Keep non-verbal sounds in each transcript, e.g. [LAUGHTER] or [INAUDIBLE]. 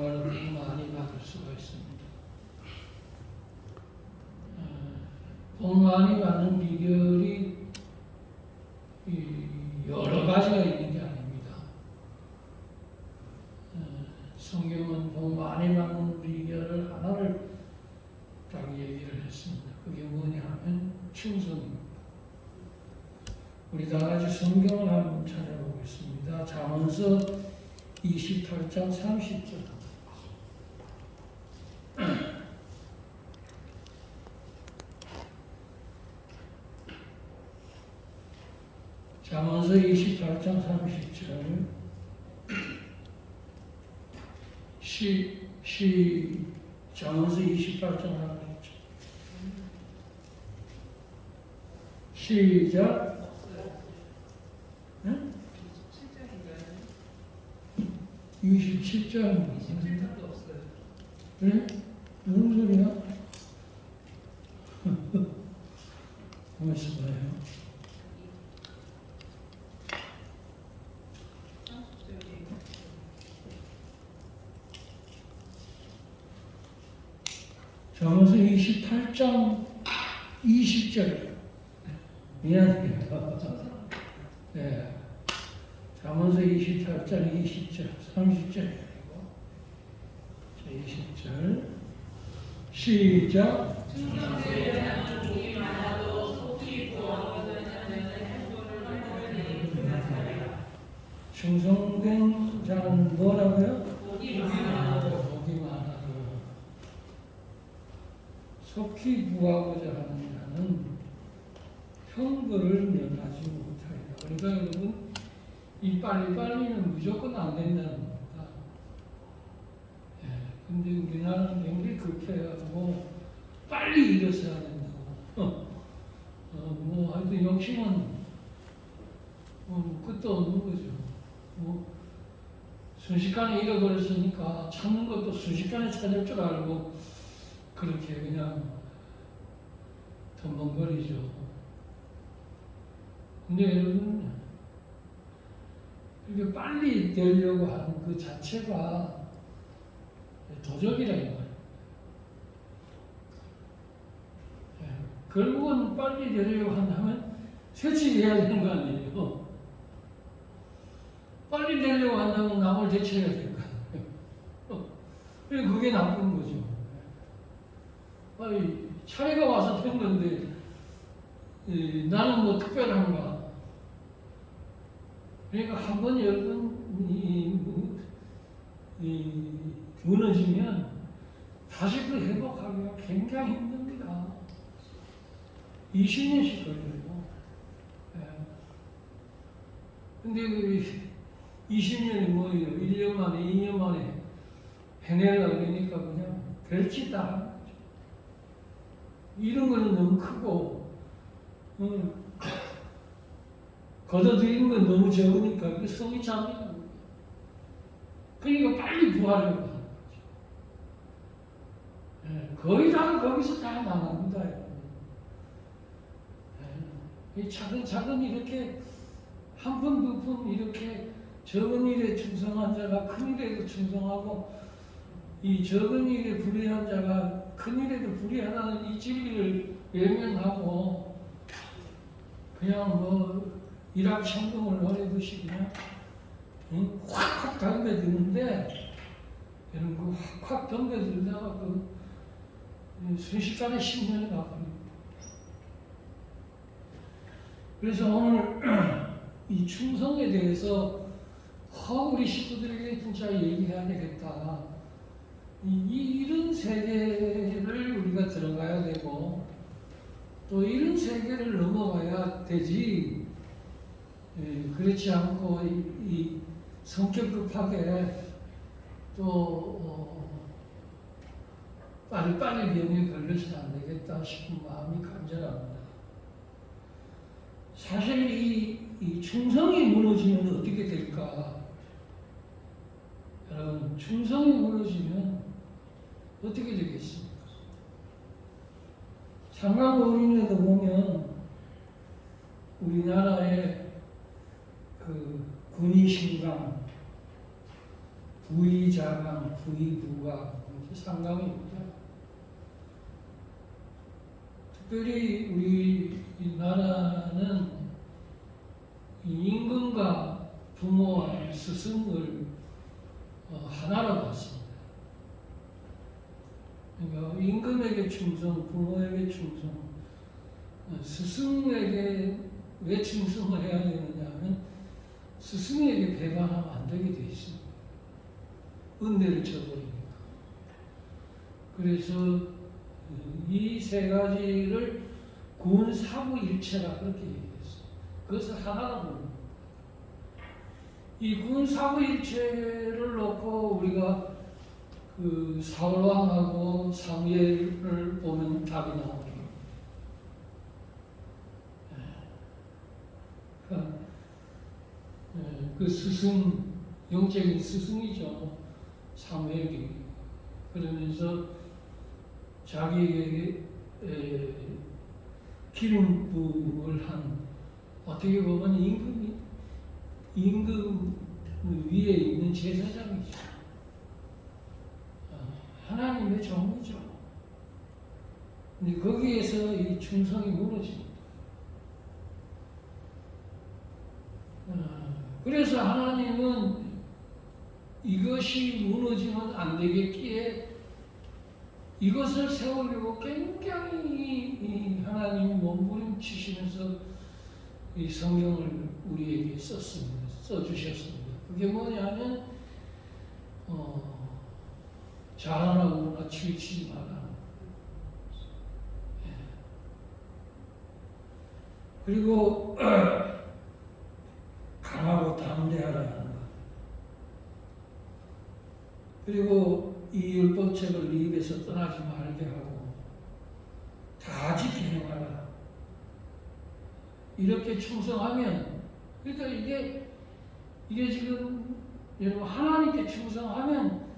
정말 복 많이 받을 수가 있습니다. 어, 복 많이 받는 비결이 이 여러 가지가 있는 게 아닙니다. 어, 성경은 복 많이 받는 비결을 하나를 딱 얘기를 했습니다. 그게 뭐냐 하면 충성입니다. 우리 다 같이 성경을 한번 찾아보겠습니다. 잠언서 28장 30절. 잠언서 28장 30절. 시, 시, 잠언서 28장 30절. 시작. 응? 27장. 그래? 무슨 소리야? 가만있어 봐요. 잠언서 28장 20절. 미안해요. 네. 잠언서 28장 20절, 30절. 20절. 시작. 충성된 자는 뭐라고요? 복이 많아도 속히 구하고자 하는 자는 형벌을 면하지 못하리라. 그러니까 여러분 이 빨리빨리는 무조건 안 된다는 겁니다. 예, 근데 우리나라는 굉장히 급해하고 빨리 일어서야 된다고. 어, 뭐 하여튼 욕심은 뭐 끝도 없는 거죠. 뭐 순식간에 잃어버렸으니까 찾는 것도 순식간에 찾을 줄 알고 그렇게 그냥 덤벙거리죠. 근데 여러분 이렇게 빨리 되려고 하는 그 자체가 도적이라 이 말이에요. 예, 결국은 빨리 되려고 한다면 새치해야 되는 거 아니에요. 빨리 되려고 한다면 남을 대체해야 될거 아니에요. 어, 그게 나쁜 차례가 와서 된 건데, 이, 나는 뭐 특별한가. 그러니까 한 번, 열 번, 이, 이, 무너지면 다시 그 회복하기가 굉장히 힘듭니다. 20년씩 걸려요. 예. 근데 그 20년이 뭐예요? 1년 만에, 2년 만에 해내려고 그러니까 그냥 별짓 다. 이런 거는 너무 크고, 음, 걷어들이는 건 너무 적으니까 그 성이 거예요. 그러니까 빨리 부하려고 하는. 예, 거의 다 거기서 다 나갑니다. 예, 이 차근차근 이렇게 한 푼, 두 푼 이렇게 적은 일에 충성한 자가 큰 일에도 충성하고 이 적은 일에 불의한 자가 큰 일에도 불의하다는 이 진리를 외면하고 그냥 뭐 일확천금을 노리듯이 그냥 응? 확확 덤벼드는데 이런 거 확확 덤벼들다가 그 순식간에 10년이 가버립니다. 그래서 오늘 [CLEARS THROAT] 이 충성에 대해서 어, 우리 식구들에게 진짜 얘기해야 되겠다. 이런 세계를 우리가 들어가야 되고 또 이런 세계를 넘어가야 되지. 예, 그렇지 않고 이, 이 성격 급하게 또 어, 빨리빨리 병에 걸려서는 안 되겠다 싶은 마음이 간절합니다. 사실 이, 이 충성이 무너지면 어떻게 될까? 여러분, 충성이 무너지면 어떻게 되겠습니까? 상강어린이도 보면 우리나라의 그 군의신강 부의자강, 부의부가 상강입니다. 특별히 우리 이 나라는 이 임금과 부모와 스승을 어, 하나로 봤습니다. 그러니까 임금에게 충성, 부모에게 충성, 어, 스승에게 왜 충성을 해야 되느냐 하면 스승에게 배반하면 안 되게 돼 있습니다. 은혜를 줘버리니까. 그래서 이 세 가지를 군 사부 일체라 그렇게 얘기했어요. 그것을 하나로 보는 겁니다. 이 군 사부 일체를 놓고 우리가 그 사울왕하고 사무엘을 보면 답이 나오죠. 그러니까 예, 그 스승, 영적인 스승이죠. 사무엘이. 그러면서 자기에게 에, 기름 부음을 한 어떻게 보면 임금이 임금 위에 있는 제사장이죠. 어, 하나님의 종이죠. 근데 거기에서 이 충성이 무너집니다. 어, 그래서 하나님은 이것이 무너지면 안 되겠기에 이것을 세우려고 굉장히 이 하나님 몸부림치시면서 이 성경을 우리에게 썼습니다. 써주셨습니다. 그게 뭐냐면 어, 자라나거나 치우치지 마라. 예. 그리고 [CLEARS THROAT] 강하고 담대하라는 것. 그리고 이 율법책을 네 입에서 떠나지 말게 하고 다 지켜내가라. 이렇게 충성하면 그러니까 이게 이게 지금 여러분 하나님께 충성하면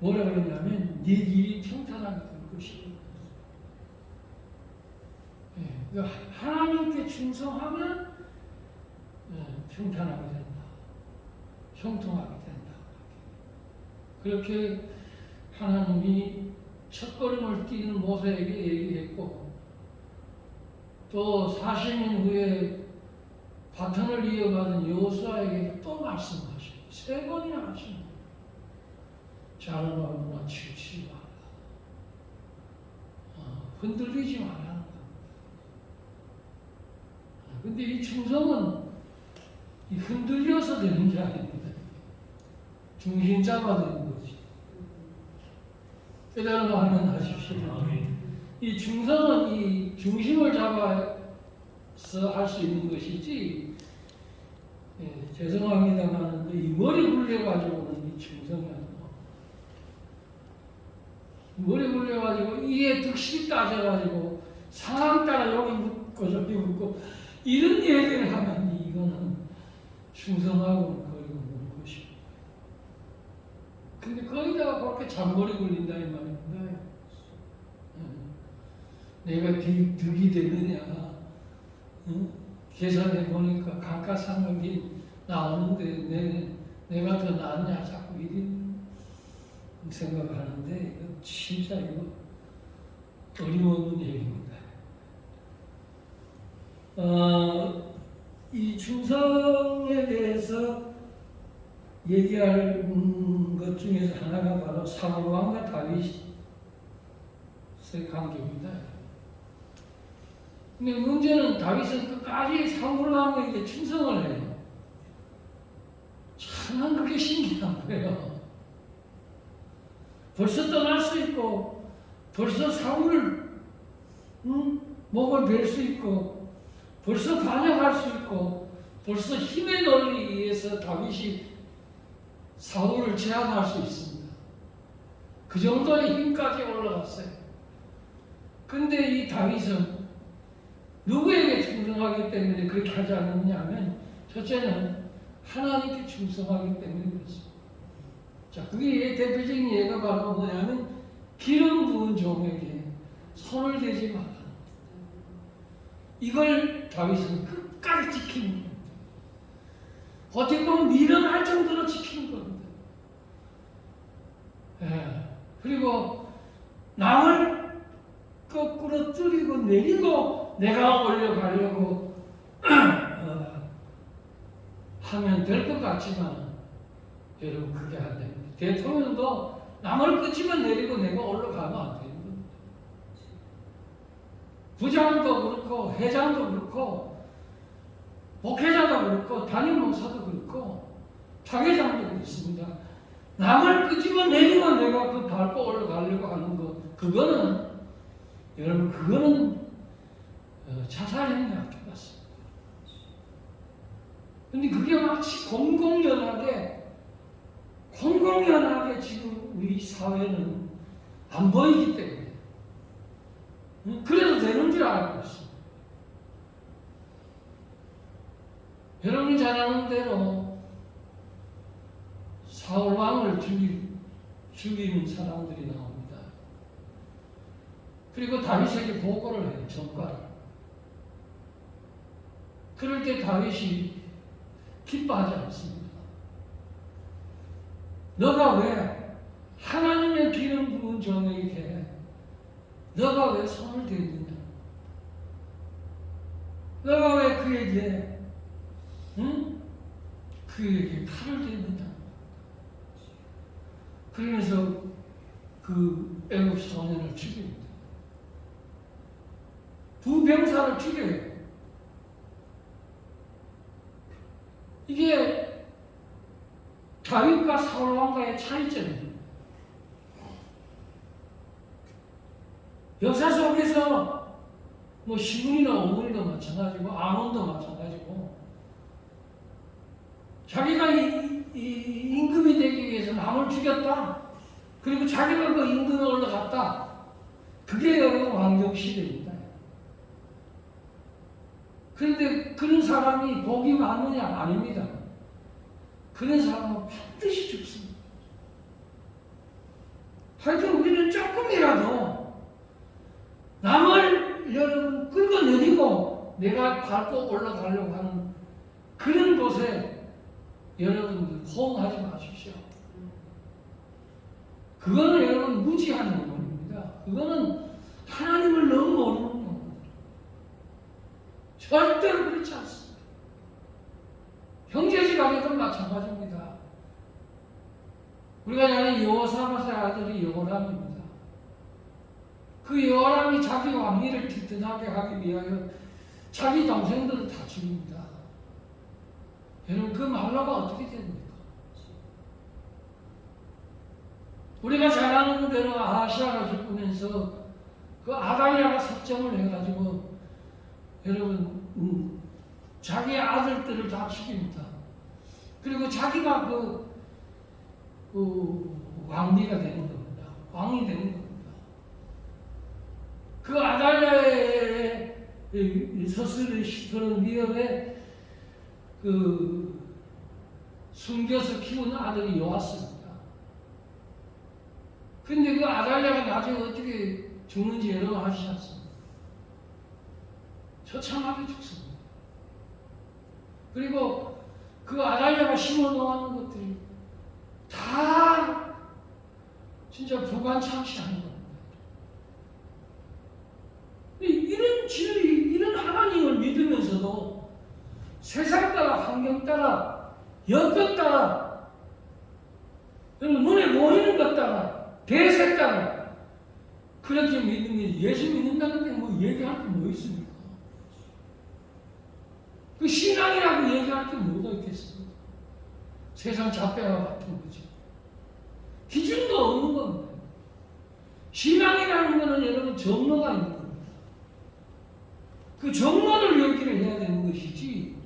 뭐라 그러냐면 네 길이 평탄하게 될 것이다. 예, 그러니까 하나님께 충성하면 예, 평탄하게 된다. 형통하게 된다. 그렇게 하나님이 첫걸음을 뛰는 모세에게 얘기했고 또 40년 후에 바톤을 이어가는 여호수아에게 또 말씀하시고 세 번이나 하십니다. 자라나거나 치우치지 마라. 어, 흔들리지 말라는 겁니다. 근데 이 충성은 이 흔들려서 되는 게 아닙니다. 중심 잡아 되는 거지. 깨달은 거 하면 하십시오. 이 충성은 이 중심을 잡아서 할 수 있는 것이지, 예, 죄송합니다만, 이 머리 굴려가지고는 이 나와. 머리 굴려가지고, 이에 득실 따져가지고, 상황 따라 여기 묻고 저기 묻고, 이런 얘기를 하면 이거는 충성하고는 거리가 먼 것이고. 근데 거기다가 그렇게 잔머리 굴린다 이 말입니다. 응. 내가 득- 득이 되느냐 응? 계산해 보니까 감가상각이 나오는데 내, 내가 더 낫냐 자꾸 이런 생각을 하는데 이거 진짜 이거 어림없는 얘기입니다. 어, 이 충성에 대해서 얘기할 음, 것 중에서 하나가 바로 사울왕과 다윗의 관계입니다. 근데 문제는 다윗은 끝까지 사울왕에게 충성을 해요. 참 그게 신기한 거예요. 벌써 떠날 수 있고, 벌써 사울을 음, 목을 벨 수 있고, 벌써 반역할 수 있고, 벌써 힘의 논리에 의해서 다윗이 사울을 제압할 수 있습니다. 그 정도의 힘까지 올라갔어요. 근데 이 다윗은 누구에게 충성하기 때문에 그렇게 하지 않느냐 하면 첫째는 하나님께 충성하기 때문에 그렇습니다. 자, 그게 대표적인 예가 바로 뭐냐면 기름 부은 종에게 손을 대지 마라. 이걸 다윗은 끝까지 지키는 겁니다. 어떻게 보면 미련할 정도로 지키는 겁니다. 그리고 남을 거꾸로 줄이고 내리고 내가 올려가려고 [CLEARS THROAT] 어, 하면 될 것 같지만 여러분 그게 안 됩니다. 대통령도 남을 끄집어 내리고 내가 올라가면 안 되는 겁니다. 부장도 그렇고 회장도 그렇고 목회자도 그렇고 담임 목사도 그렇고 타계장도 그렇습니다. 남을 끄집어 내리고 내가 그 밟고 올라가려고 하는 것 그거는 여러분 그거는 어, 자살행위 같은 것 같습니다. 근데 그게 마치 공공연하게 공공연하게 지금 우리 사회는 안 보이기 때문에 응? 그래도 되는 줄 알고 있습니다. 여러분이 잘 아는 대로 사울왕을 죽이, 죽이는 사람들이 나옵니다. 그리고 다윗에게 보고를 해요, 전과를. 그럴 때 다윗이 기뻐하지 않습니다. 너가 왜 하나님의 기름 부은 종에게 너가 왜 손을 대느냐? 너가 왜 그에게 응? 그에게 칼을 대느냐? 그러면서 그 애국 소년을 죽입니다. 두 병사를 죽여요. 이게 다윗과 사울 왕과의 차이점입니다. 역사 속에서 뭐 시군이나 오군이도 마찬가지고 아몬도 마찬가지고 자기가 이, 이 임금이 되기 위해서 남을 죽였다. 그리고 자기가 그 임금에 올라갔다. 그게 여러분 왕정 시대입니다. 그런데 그런 사람이 복이 많느냐? 아닙니다. 그런 사람은 반드시 죽습니다. 하여튼 우리는 조금이라도 남을 여러분 끌어내리고 내가 밟고 올라가려고 하는 그런 곳에 여러분들 호응하지 마십시오. 그거는 여러분 무지하는 겁니다. 그거는 하나님을 너무 모르는 겁니다. 절대로 그렇지 않습니다. 형제지간에도 마찬가지입니다. 우리가 잘 아는 여호사밧의 아들이 여호람입니다. 그 여호람이 자기 왕위를 튼튼하게 하기 위하여 자기 동생들을 다 죽입니다. 여러분 그 말로가 어떻게 됩니까? 우리가 잘 아는 대로 아시아가 죽으면서 그 아달랴가 sab정을 해가지고 여러분 음, 자기 아들들을 다 죽입니다. 그리고 자기가 그, 그 왕비가 되는 겁니다. 왕이 되는 겁니다. 그 아달랴의 서슬을 시도는 위협에 그 숨겨서 키운 아들이 요았습니다. 근데 그 아달랴가 나중에 어떻게 죽는지 여러분 아시지 않습니까? 처참하게 죽습니다. 그리고 그 아달랴가 심어 놓은 것들이 다 진짜 부관창시 하는 겁니다. 이- 이런 진리, 이런 하나님을 믿으면서도 세상 따라, 환경 따라, 여건 따라, 눈에 보이는 것 따라, 대세 따라, 그렇게 믿는 게 예수 믿는다는 게 뭐 얘기할 게 뭐 있습니까? 그 신앙이라고 얘기할 게 뭐가 있겠습니까? 세상 잡배와 같은 거지. 기준도 없는 겁니다. 신앙이라는 것은 여러분 정로가 있는 겁니다. 그 정로를 얘기를 해야 되는 것이지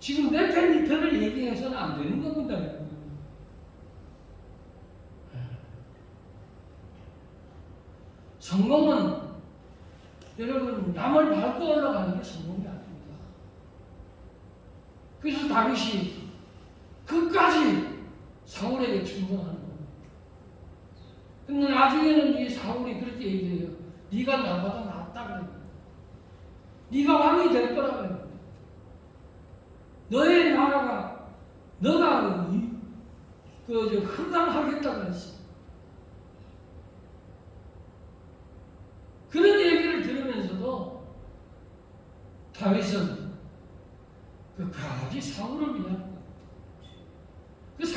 지금 내편 니편을 얘기해서는 안 되는 겁니다. 성공은 여러분 남을 밟고 올라가는 게 성공이 아닙니다. 그래서 다윗이 끝까지 사울에게 충성하는 겁니다. 근데 나중에는 이 사울이 그렇게 얘기해요. 네가 나보다 낫다 그래요. 네가 왕이 될 거라 그래요. 너의 나라가 너가 그저 그 흥당하겠다 그랬어. 그런 얘기를 들으면서도 다윗은 그까지 사울을 위한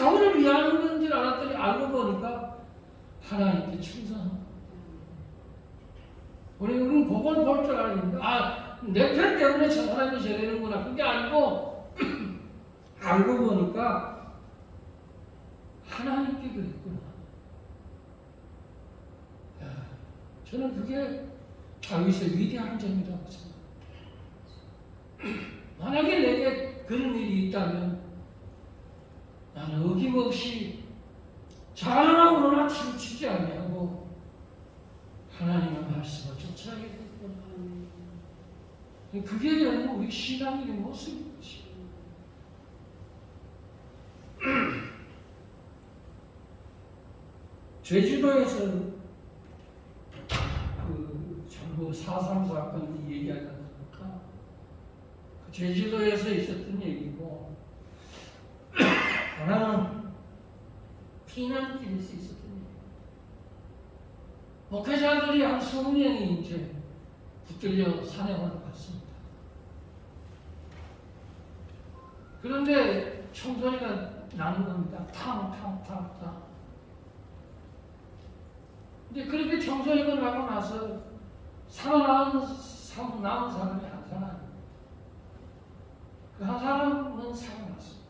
사울을 위하는 건 줄 알았더니 알고 보니까 하나님께 충성한 것. 우리 우리는 그걸 볼줄 알았는데 아내 편 때문에 저 사람이 저러는구나 그게 아니고 [CLEARS THROAT] 알고 보니까 하나님께 그랬구나. 야, 저는 그게 다윗의 위대한 점이라고 생각합니다. [CLEARS THROAT] 만약에 내게 그런 일이 있다면 나는 어김없이 잘하거나 치우치지 아니하고 하나님의 말씀을 쫓아가게 됐구나. 그게 결국 우리 신앙의 모습인 것이. 제주도에서 그 전부 사삼 사건 얘기하지 않습니까? 그 제주도에서 있었던 얘기고 [CLEARS THROAT] 하나는 피난길에서 있었던 얘기. 목회자들이 한 20명이 이제 붙들려 사냥을 갔습니다. 그런데 총소리가 나는 겁니다. 탕 탕 탕탕. 이제 그렇게 총소리가 나고 나서 살아남은, 사- 남은 사람이 한 사람. 그한 사람은 살아났어.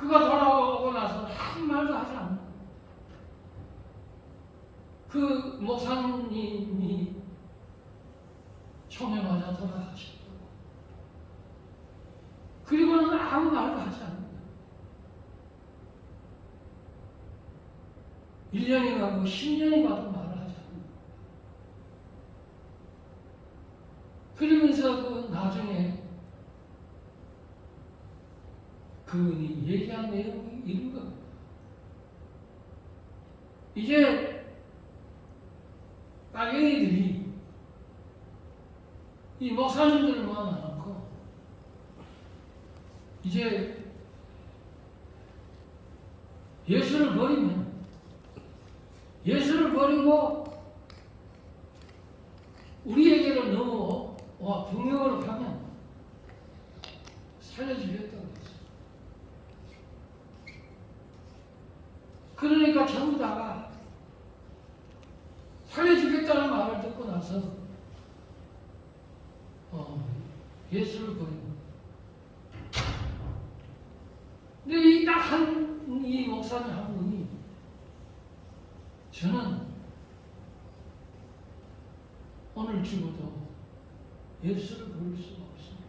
그가 돌아오고 나서 한 말도 하지 않는 거예요. 그 목사님이 맞아 돌아가셨고 그리고는 아무 말도 하지 않는 거예요. 1년이 가고 10년이 가도 말을 하지 않는. 그러면서 그 나중에 그분이 얘기한 내용이 이런 겁니다. 이제 빨갱이들이 이 목사님들을 모아놓고 이제 예수를 버리면 예수를 버리고 우리에게로 넘어와 병역으로 가면 살려주겠다고 했어요. 그러니까 전부 다가 살려주겠다는 말을 듣고 나서 어, 예수를 버리고 근데 이 딱 한 이 목사님 한 분이 저는 오늘 죽어도 예수를 버릴 수가 없습니다.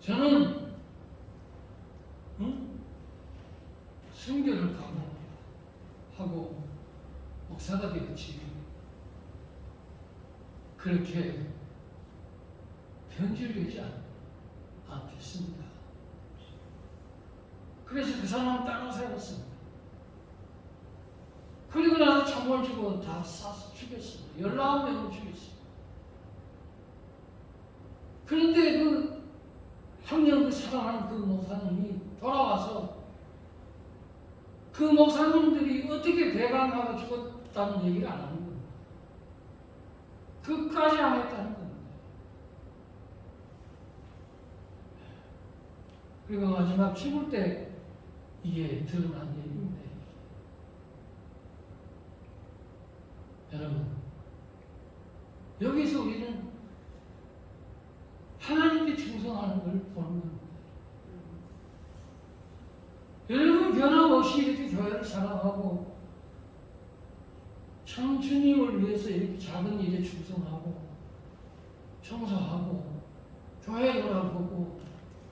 저는 응? 순교를 각오하고 목사가 되었지 그렇게 변질되지 않, 않겠습니다. 그래서 그 사람 따라 세웠습니다. 그리고 나서 주고 다 쏴서 죽였습니다. 19명을 죽였습니다. 그런데 그 학년 그 사랑하는 그 목사님이 돌아와서 그 목사님들이 어떻게 배반하고 죽었다는 얘기를 안 하는 겁니다. 그까지 안 했다는 겁니다. 그리고 마지막 죽을 때 이게 드러난 얘기입니다. 여러분, 여기서 우리는 하나님께 충성하는 걸 보는 겁니다. 여러분 변함없이 이렇게 교회를 사랑하고 참 주님을 위해서 이렇게 작은 일에 충성하고 청소하고 교회 돌아보고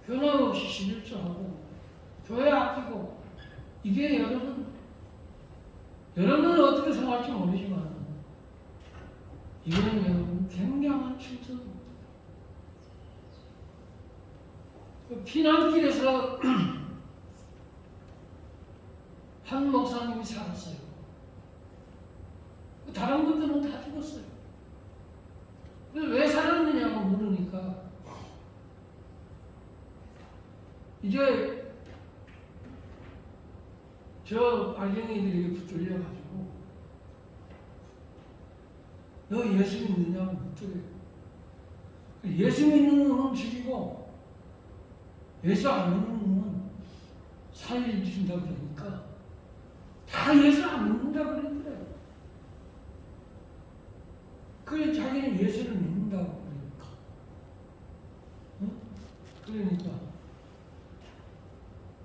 변함없이 신일조하고 교회 아끼고 이게 여러분 여러분은 어떻게 생각할지 모르지만 이거는 굉장한 충성입니다. 그 피난길에서 [CLEARS THROAT] 한 목사님이 살았어요. 다른 분들은 다 죽었어요. 왜 살았느냐고 물으니까 이제 저 알갱이들이 붙들려가지고 너 예수 믿느냐고 묻더래요. 예수 믿는 놈은 죽이고 예수 안 믿는 놈은 살려준다고 그러니까 다 예수 안 믿는다고 그러더래요. 그래 자기는 예수를 믿는다고 그러니까. 응? 그러니까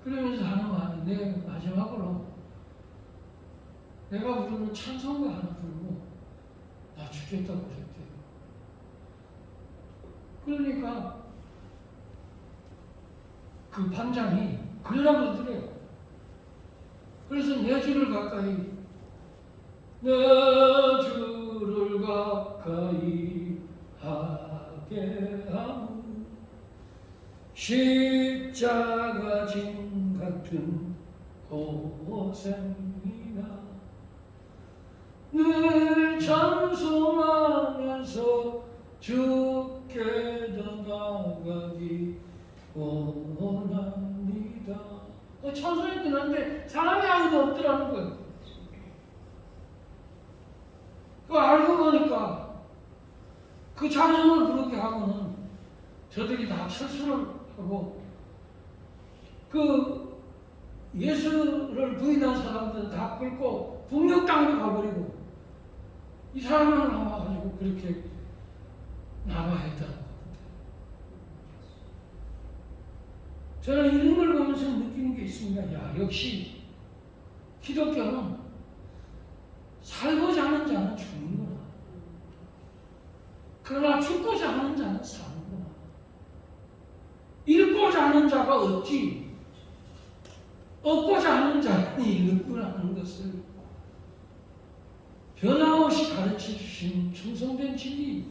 그러면서 하는 말이 내 마지막으로 내가 부르는 찬송가 하나 부르고 나 죽겠다고 그랬대요. 그러니까 그 반장이 그러라고 그러더래요. 그래서 내 주를 가까이 내 주를 가까이 하게 하무 십자가 진 같은 고생이나 늘 찬송하면서 주께 더 나가기 원합니다. 어, 찬송했긴 한데 사람이 아무도 없더라는 거예요. 그거 알고 보니까 그 찬송을 부르게 하고는 저들이 다 철수를 하고 그 예수를 부인한 사람들은 다 끌고 북녘 땅으로 가버리고 이 사람만 남아가지고 그렇게 남아야 했다는 겁니다. 저는 이런 걸 보면서 느끼는 게 있습니다. 야, 역시 기독교는 살고자 하는 자는 죽는구나. 그러나 죽고자 하는 자는 사는구나. 잃고자 하는 자가 없지. 얻고자 하는 자는 잃는구나 하는 것을 변함없이 가르쳐 주신 충성된 진리.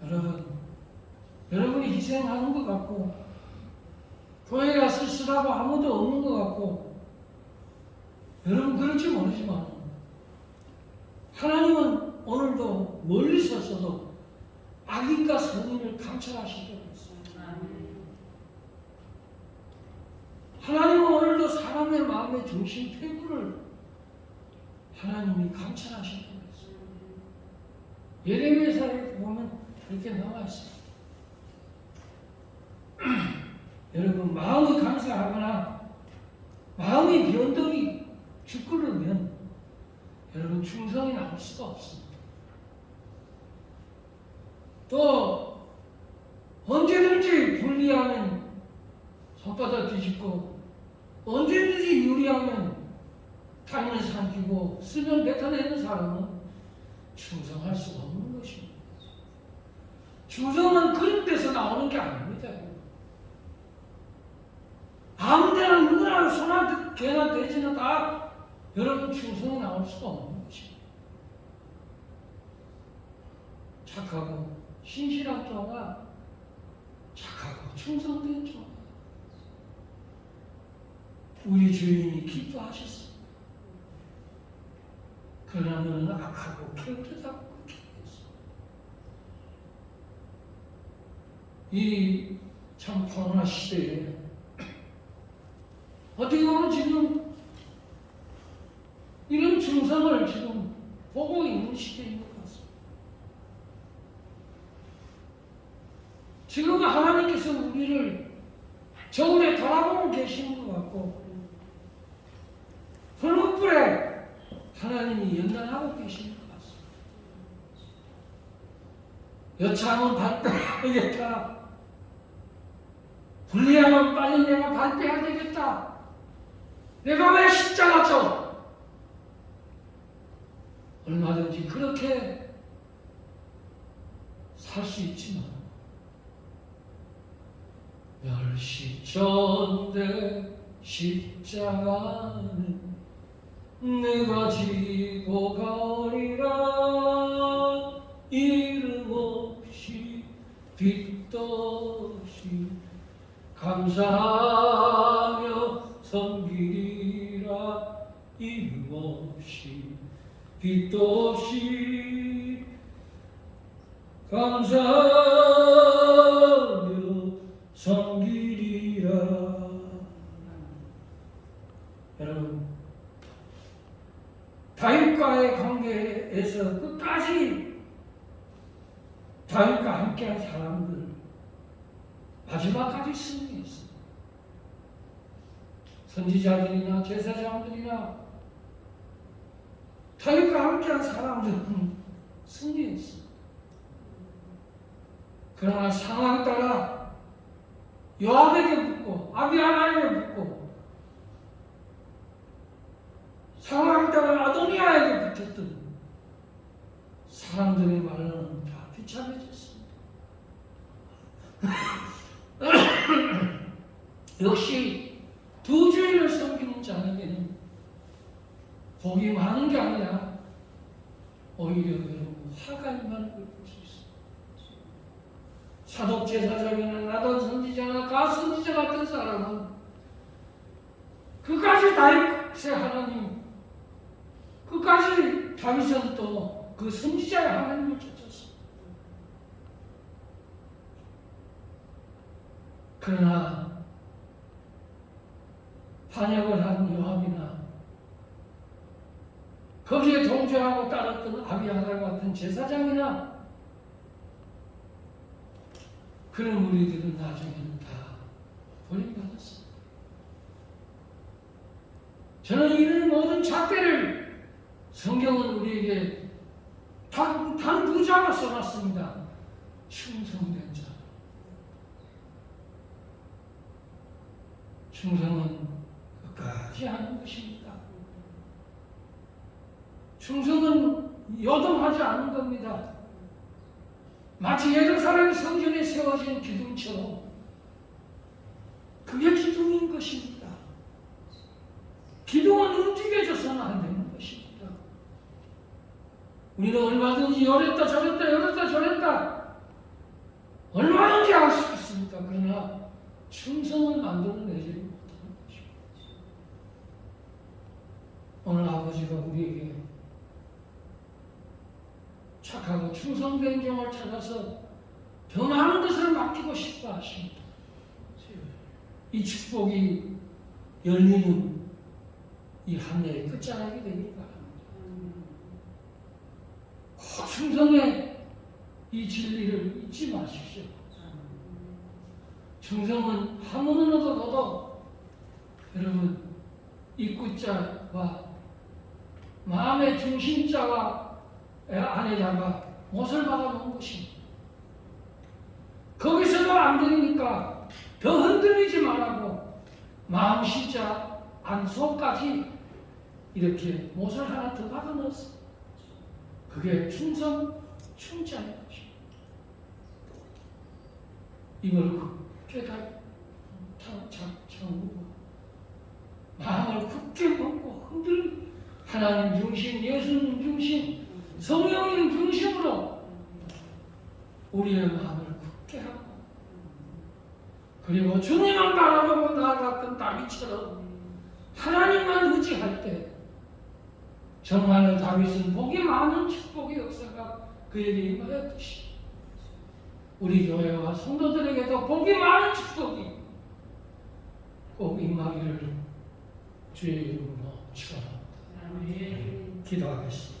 여러분, 여러분이 희생하는 것 같고, 교회가 쓸쓸하고 아무도 없는 것 같고, 여러분 그럴지 모르지만, 하나님은 오늘도 멀리 섰어도 악인과 선인을 감찰하시도록 했습니다. 하나님은 오늘도 사람의 마음의 중심 태구를 하나님이 감찰하시도록 했습니다. 예레미야서에 보면 그렇게 나와 있어요. [CLEARS THROAT] 여러분 마음이 감사하거나 마음이 변덕이 죽그르면 여러분 충성이 나올 수가 없습니다. 또 언제든지 불리하면 손바닥 뒤집고 언제든지 유리하면 당연히 삼키고 쓰면 뱉어내는 사람은 충성할 수가 없는 것입니다. 충성은 그런 데서 나오는 게 아닙니다. 아무 데나 누구나 소나 개나 돼지나 다 여러분 충성이 나올 수가 없는 것입니다. 착하고 신실한 자가 착하고 충성된 자 우리 주인이 기뻐하셨습니다. 그러나 너는 악하고 경제잡고 이참 코로나 시대에 어떻게 보면 지금 이런 증상을 지금 보고 있는 시대인 것 같습니다. 지금 하나님께서 우리를 저울에 돌아보고 계시는 것 같고 hul무불에 하나님이 연단하고 계시는 것 같습니다. 여차하면 발표하겠다. [LAUGHS] 불리하면 빨리 내가 발표해야 되겠다. 내가 왜 십자가 져? 얼마든지 그렇게 살 수 있지만 멸시 전대 십자가는 내가 지고 가리라. 이름 없이 빛도 없이 감사하며 섬기리라. 이름 없이 빛도 없이 감사하며 여러분 다윗 관계에서 끝까지 다윗과 함께한 사람들 마지막까지 승리했습니다. 선지자들이나 제사장들이나 다윗과 함께한 사람들은 승리했습니다. 그러나 상황 따라 요압에게 붙고 아비아나에게 붙고 상황 따라 아도니아에게 붙었던 사람들의 말로는 다 비참해졌습니다. [LAUGHS] 역시 두 주인을 섬기는 자에게는 복이 많은 게 아니라 오히려 화가 임하는 걸 볼 수 있습니다. 사독 제사장이나 나단 선지자나 가 선지자 같은 사람은 끝까지 다윗의 하나님 끝까지 다윗은 또그 선지자의 하나님을 쫓았습니다. 그러나 반역을 한 요압이나 거기에 동조하고 따랐던 아비아달 같은 제사장이나 그런 우리들은 나중에는 다 버림받았습니다. 저는 이런 모든 잣대를 성경은 우리에게 단, 단두 자가 써놨습니다. 충성된 자. 충성은 끝까지 하는 것입니다. 충성은 요동하지 않는 겁니다. 마치 예루살렘 성전에 세워진 기둥처럼 그게 기둥인 것입니다. 기둥은 움직여져서는 안 되는 것입니다. 우리는 얼마든지 열했다 저랬다 열했다 저랬다 얼마든지 할 수 있습니다. 그러나 충성을 만들어내지 못하는 것입니다. 오늘 아버지가 우리에게 착하고 충성된 종을 찾아서 더 많은 것을 맡기고 싶다 하십니다. 이 축복이 열리는 이 한 해의 끝자락이 되길 바랍니다. 꼭 충성의 이 진리를 잊지 마십시오. 충성은 한문으로도 넣어도 여러분 입구자와 마음의 중심자와 안에다가 못을 박아 놓은 것입니다. 거기서도 안 되니까 더 흔들리지 말라고 마음 십자 안속까지 이렇게 못을 하나 더 박아 넣었어. 그게 충성 충자인 것입니다. 이걸 깨닫 참고 마음을 굳게 먹고 흔들 하나님 중심, 예수님 중심, 성령님 중심으로 우리의 마음을 굳게 하고 그리고 주님만 바라보고 나아갔던 다윗처럼 하나님만 의지할 때 정말로 다윗은 복이 많은 축복의 역사가 그에게 임하였듯이 우리 교회와 성도들에게도 복이 많은 축복이 꼭 임하기를 주의 이름으로 축원합니다. 기도하겠습니다.